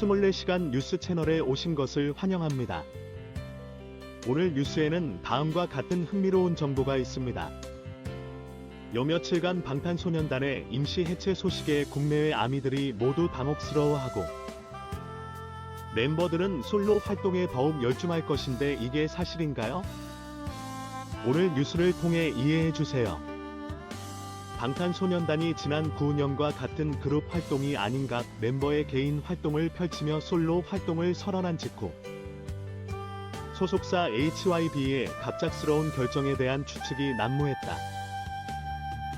24시간 뉴스 채널에 오신 것을 환영합니다. 오늘 뉴스에는 다음과 같은 흥미로운 정보가 있습니다. 요 며칠간 방탄소년단의 임시 해체 소식에 국내외 아미들이 모두 당혹스러워하고 멤버들은 솔로 활동에 더욱 열중할 것인데 이게 사실인가요? 오늘 뉴스를 통해 이해해 주세요. 방탄소년단이 지난 9년과 같은 그룹 활동이 아닌가 멤버의 개인 활동을 펼치며 솔로 활동을 선언한 직후 소속사 HYB의 갑작스러운 결정에 대한 추측이 난무했다.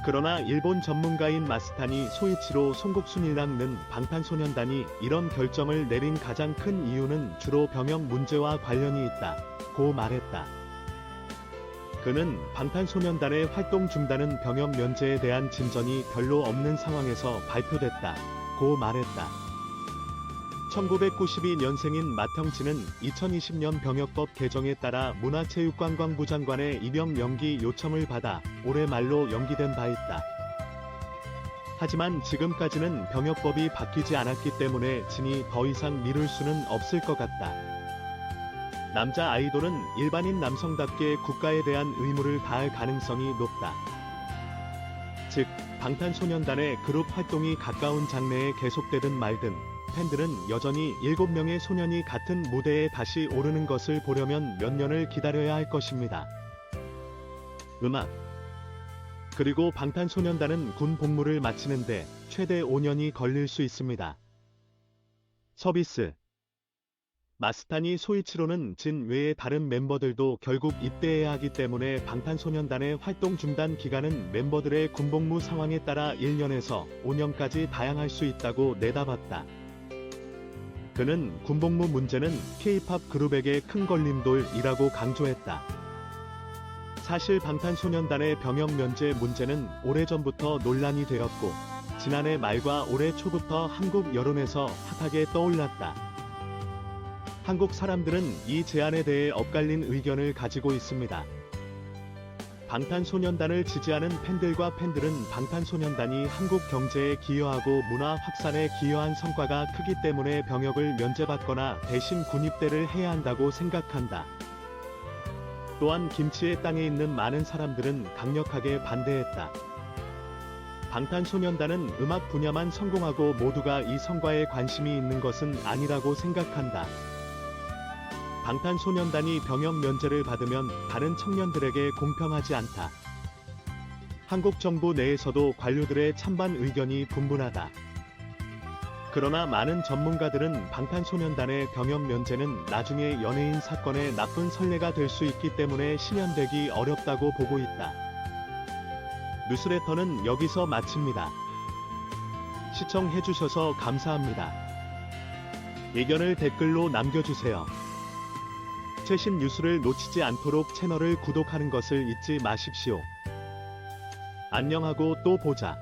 그러나 일본 전문가인 마스타니 소이치로 송곡순이랑는 방탄소년단이 이런 결정을 내린 가장 큰 이유는 주로 병역 문제와 관련이 있다. 고 말했다. 그는 방탄소년단의 활동 중단은 병역 면제에 대한 진전이 별로 없는 상황에서 발표됐다. 고 말했다. 1992년생인 마평진은 2020년 병역법 개정에 따라 문화체육관광부 장관의 입영 연기 요청을 받아 올해 말로 연기된 바 있다. 하지만 지금까지는 병역법이 바뀌지 않았기 때문에 진이 더 이상 미룰 수는 없을 것 같다. 남자 아이돌은 일반인 남성답게 국가에 대한 의무를 다할 가능성이 높다. 즉, 방탄소년단의 그룹 활동이 가까운 장래에 계속되든 말든 팬들은 여전히 7명의 소년이 같은 무대에 다시 오르는 것을 보려면 몇 년을 기다려야 할 것입니다. 음악 그리고 방탄소년단은 군 복무를 마치는데 최대 5년이 걸릴 수 있습니다. 서비스 마스타니 소이치로는 진 외의 다른 멤버들도 결국 입대해야 하기 때문에 방탄소년단의 활동 중단 기간은 멤버들의 군복무 상황에 따라 1년에서 5년까지 다양할 수 있다고 내다봤다. 그는 군복무 문제는 K-팝 그룹에게 큰 걸림돌이라고 강조했다. 사실 방탄소년단의 병역 면제 문제는 오래전부터 논란이 되었고, 지난해 말과 올해 초부터 한국 여론에서 핫하게 떠올랐다. 한국 사람들은 이 제안에 대해 엇갈린 의견을 가지고 있습니다. 방탄소년단을 지지하는 팬들과 팬들은 방탄소년단이 한국 경제에 기여하고 문화 확산에 기여한 성과가 크기 때문에 병역을 면제받거나 대신 군입대를 해야 한다고 생각한다. 또한 김치의 땅에 있는 많은 사람들은 강력하게 반대했다. 방탄소년단은 음악 분야만 성공하고 모두가 이 성과에 관심이 있는 것은 아니라고 생각한다. 방탄소년단이 병역 면제를 받으면 다른 청년들에게 공평하지 않다. 한국 정부 내에서도 관료들의 찬반 의견이 분분하다. 그러나 많은 전문가들은 방탄소년단의 병역 면제는 나중에 연예인 사건의 나쁜 선례가 될 수 있기 때문에 실현되기 어렵다고 보고 있다. 뉴스레터는 여기서 마칩니다. 시청해주셔서 감사합니다. 의견을 댓글로 남겨주세요. 최신 뉴스를 놓치지 않도록 채널을 구독하는 것을 잊지 마십시오. 안녕하고 또 보자.